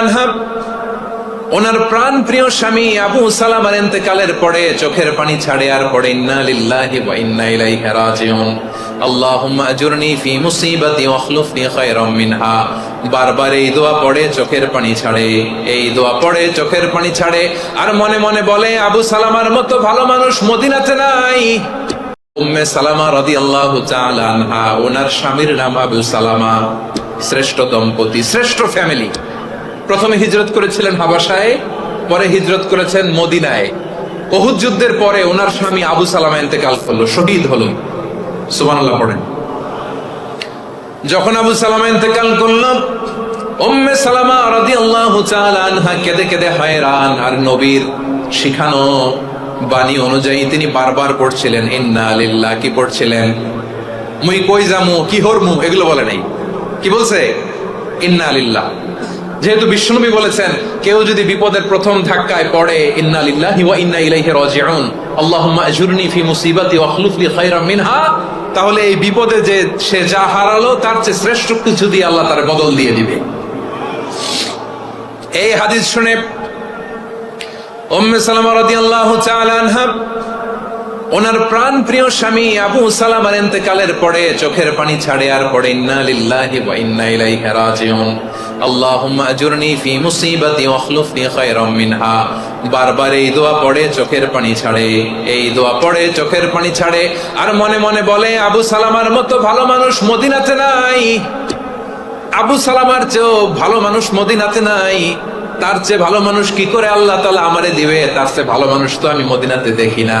আনহা, ওনার প্রাণ প্রিয় স্বামী আবু সালামার ইন্তেকালের পরে চোখের পানি ছাড়ে আর পড়ে, ইন্না ফি বারবার পড়ে, চোখের পানি ছাড়ে পড়ে, চোখের পানি ছাড়ে, আর মনে মনে বলে, আবু সালামার মতো ভালো মানুষ মদিনাতে নাই। উম্মে সালামা রাদিয়াল্লাহু তাআলা আনহা, ওনার স্বামীর নাম আবু সালামা। শ্রেষ্ঠ দম্পতি, শ্রেষ্ঠ ফ্যামিলি প্রথমে হিজরত করেছিলেন হাবাসায় পরে হিজরত করেছেন মদিনায়। ওহুদ যুদ্ধের পরে ওনার স্বামী আবু সালামা ইন্তেকাল করল, শহীদ হলো। সুবহানাল্লাহ পড়েন। যখন আবু সালামা ইন্তেকাল করল, উম্মে সালামা রাদিয়াল্লাহু তাআলা আনহা কেঁদে কেঁদে হয়রান, আর নবীর শিখানো বাণী অনুযায়ী তিনি বারবার পড়ছিলেন, ইন্না লিল্লাহ কি পড়ছিলেন? মুই কই জামু কি হরমু? এগুলো বলে নাই। কি বলছে? ইন্না যেহেতু বিশ্বনবী বলেছেন, কেউ যদি বিপদের প্রথম ধাক্কায় পড়ে, ইন্না লিল্লাহি ওয়া ইন্না ইলাইহি রাজিউন। ফি মিনহা। তাহলে এই বিপদে যে সে যা হারালো, তার চেয়ে শ্রেষ্ঠ কিছু দিয়ে আল্লাহ তার বদল দিয়ে দিবে। এই হাদিস শুনে আনহা ওনার প্রাণ প্রিয় স্বামী আবু সালামার ইন্তেকালের পরে চোখের পানি ছাড়ে আর পড়ে, ইন্না বারবার পড়ে, চোখের পানি ছাড়ে পড়ে, চোখের পানি ছাড়ে, আর মনে মনে বলে, আবু সালামার মতো ভালো মানুষ মদিনাতে নাই। আবু সালামার চেয়েও ভালো মানুষ মদিনাতে নাই। তার চেয়ে ভালো মানুষ কি করে আল্লাহ তালা আমারে দিবে? তার চেয়ে ভালো মানুষ তো আমি মদিনাতে দেখি না।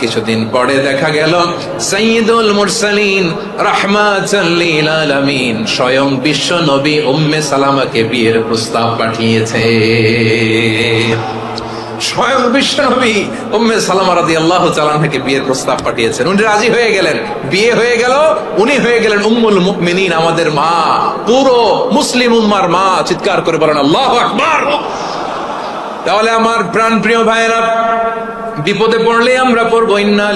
কিছুদিন পরে দেখা গেল সৈয়দুল মুরসালিন রাহমাতাল লিল আলামিন স্বয়ং বিশ্ব নবী উম্মে সালামাকে বিয়ের প্রস্তাব পাঠিয়েছে। স্বয়ং থেকে বিয়ের প্রস্তাব পাঠিয়েছেন। উনি রাজি হয়ে গেলেন। বিয়ে হয়ে গেল, উনি হয়ে গেলেন আমাদের মা, পুরো মুসলিম উম্মার মা। চিৎকার করে বলেন, আল্লাহু তাহলে আমার প্রাণ প্রিয় ভাইয়েরা বিপদে পড়লে আমরা পড়ব, ইন্না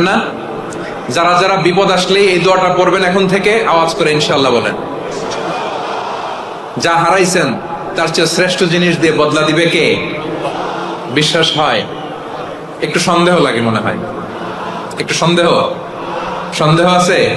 না? যারা যারা বিপদ আসলে এই পড়বেন এখন থেকে, আওয়াজ করে বলেন। যা হারাইছেন, তার চেয়ে শ্রেষ্ঠ জিনিস দিয়ে বদলা দিবে কে? বিশ্বাস হয়? একটু সন্দেহ লাগে মনে হয়। একটু সন্দেহ? সন্দেহ আছে?